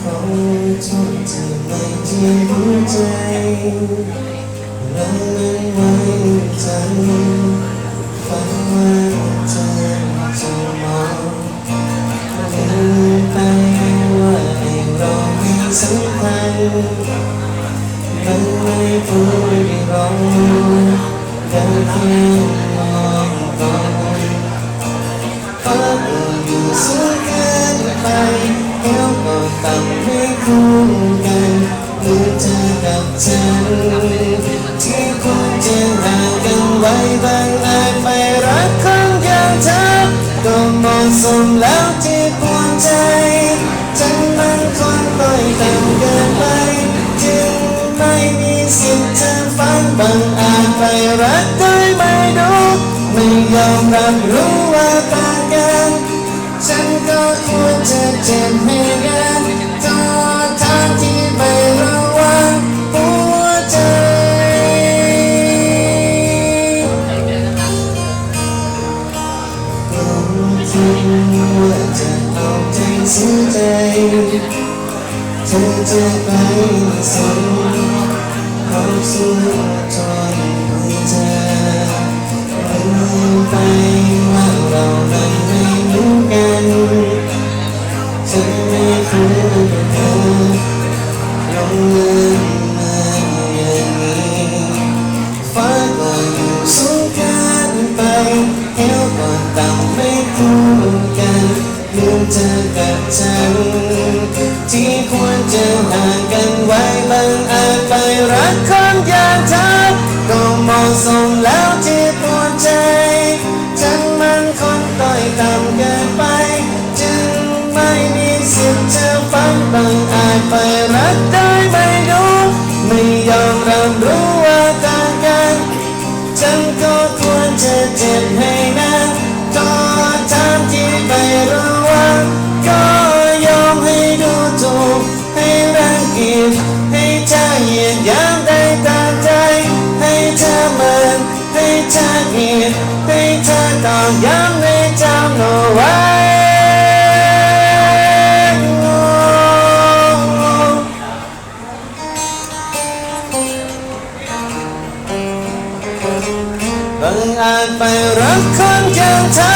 ของทนที่ไม่ที่หัวใจเรามันไว้ใจฝันว่าเธอจะมองลืมไปว่าไอ้เราไม่สำคัญมันไม่พูดให้เรายังเพียงมองกอน กันเหมือเธอกับฉันที่ควรจะห่างกันไว้บางอาจไปรักคนอย่างเธอก็เหมาะสมแล้วที่ปวดใจฉันมันคนต้อยต่ำเกินไปจึงไม่มีสิทธิ์จะฝันบางอาจไปรักโดยไม่รู้ไม่ยอมรับรู้ว่าต่างกันฉันก็ควรจะเจ็บให้กัน ใจเสียใจเธอจะไปสนความสุขทนมือเธอลืมไปว่าเรานั้นไม่เหมือนกันฉันไม่คุ้นกับเธอลงเลืมเมื่อย่างนี้ฟ้าก็อยู่สูงเกินไปเอวก็ต่ำไม่คู่กัน เธอกับฉัน ที่ควรจะห่างกันไว้บางอาจไปรักคนอย่างเธอก็เหมาะสมแล้วที่ปวดใจ ฉันมันคนต้อยต่ำเกินไป จึงไม่มีสิทธิ์จะฝันบางอาจไปรักได้ไม่รู้ไม่ยอมรับรู้ว่าต่างกัน ฉันก็ควรจะเจ็บให้นะ เธอเกลียดให้เธอตอกย้ำให้จำเอาไว้บางอาจไปรักคนอย่างเธอ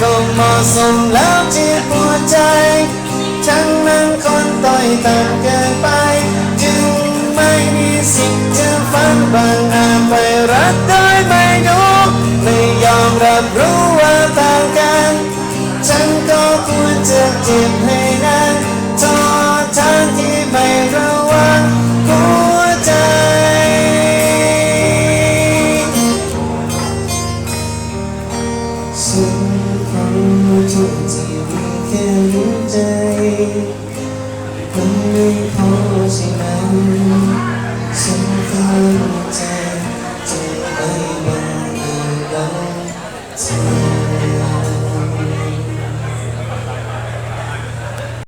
ก็เหมาะสมแล้วที่ปวดใจฉันนั้นคนต้อยต่ำเกินไป จึงไม่มีสิทธิ์จะฝันบางอาจไปรัก สุขที่มีแค่หัวใจ มันไม่พอใช่ไหมฉันเข้าใจจะไม่มาเอาเรา